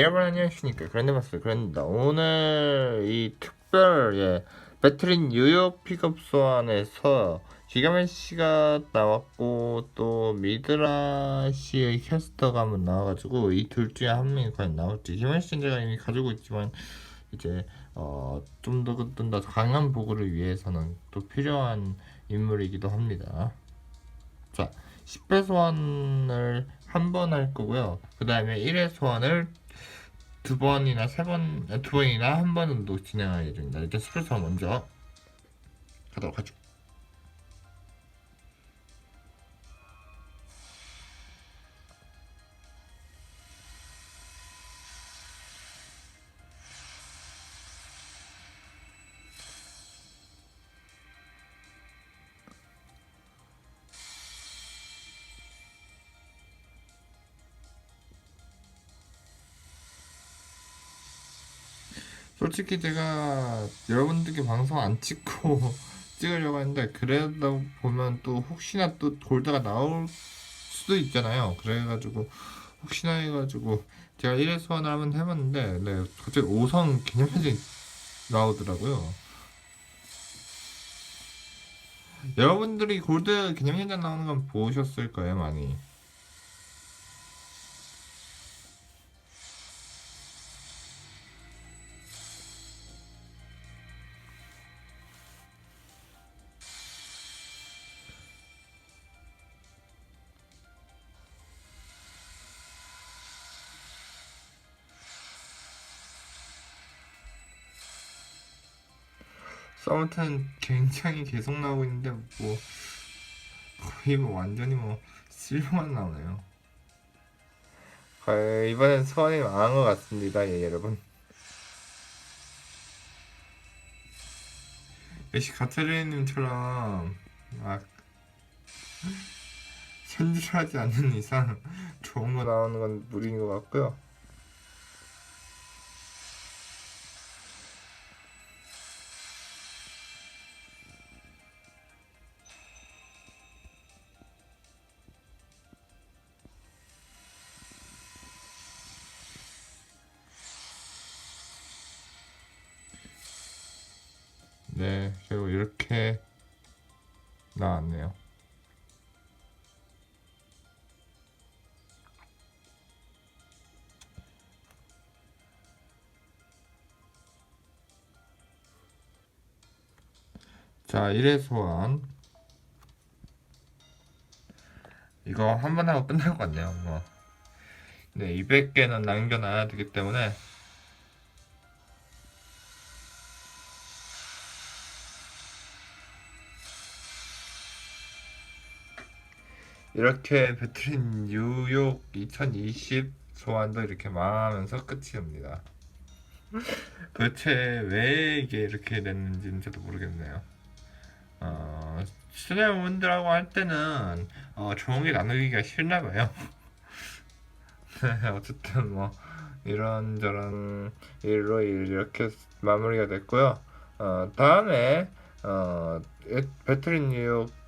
여러분 안녕하십니까 그랜드마스터 그랜드다 오늘 이 특별 예 배틀인 뉴욕 픽업 소환에서 기가맨 씨가 나왔고 또 미드라 씨의 캐스터가 한번 나와가지고 이 둘 중에 한 명이 과연 나올지 기가맨 씨는 제가 이미 가지고 있지만 이제 어 좀더 더 강한 보고를 위해서는 또 필요한 인물이기도 합니다. 자 10회 소환을 한 번 할 거고요. 그 다음에 1회 소환을 두 번이나 세 번, 아, 두 번이나 한번 정도 진행할 예정입니다. 일단 10회 소환 먼저 가도록 하죠. 솔직히 제가 여러분들께 방송 안 찍고 찍으려고 했는데 그래도 보면 또 혹시나 또 골드가 나올 수도 있잖아요. 그래가지고 혹시나 해가지고 제가 1회 소환을 한번 해봤는데 네 갑자기 5성 기념사진 나오더라고요. 여러분들이 골드 기념현장 나오는 건 보셨을 거예요 많이. 서머탄 굉장히 계속 나오고 있는데 뭐 거의 뭐 완전히 뭐 실력만 나오네요. 거의 이번엔 소원이 망한 것 같습니다, 예, 여러분. 역시 가트리님처럼 막 현질하지 않는 이상 좋은 거 나오는 건 무리인 것 같고요. 네, 결국 이렇게 나왔네요. 자, 1회 소환. 이거 한 번 하고 끝날 것 같네요. 뭐. 네, 200개는 남겨놔야 되기 때문에 이렇게 배틀인 뉴욕 2020 소환도 이렇게 망하면서 끝이옵니다. 도대체 왜 이게 이렇게 됐는지는 저도 모르겠네요. 어, 수뇌원들하고 할 때는 어, 좋은 게 나누기가 싫나 봐요. 네, 어쨌든 뭐 이런저런 일로 이렇게 마무리가 됐고요. 어, 다음에 어, 배틀인 뉴욕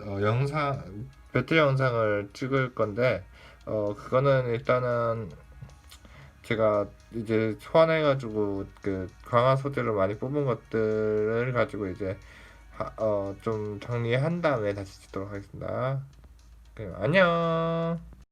어, 영상 배틀 영상을 찍을 건데 어 그거는 일단은 제가 이제 소환해가지고 그 강화 소재를 많이 뽑은 것들을 가지고 이제 어 좀 정리한 다음에 다시 찍도록 하겠습니다. 그럼 안녕.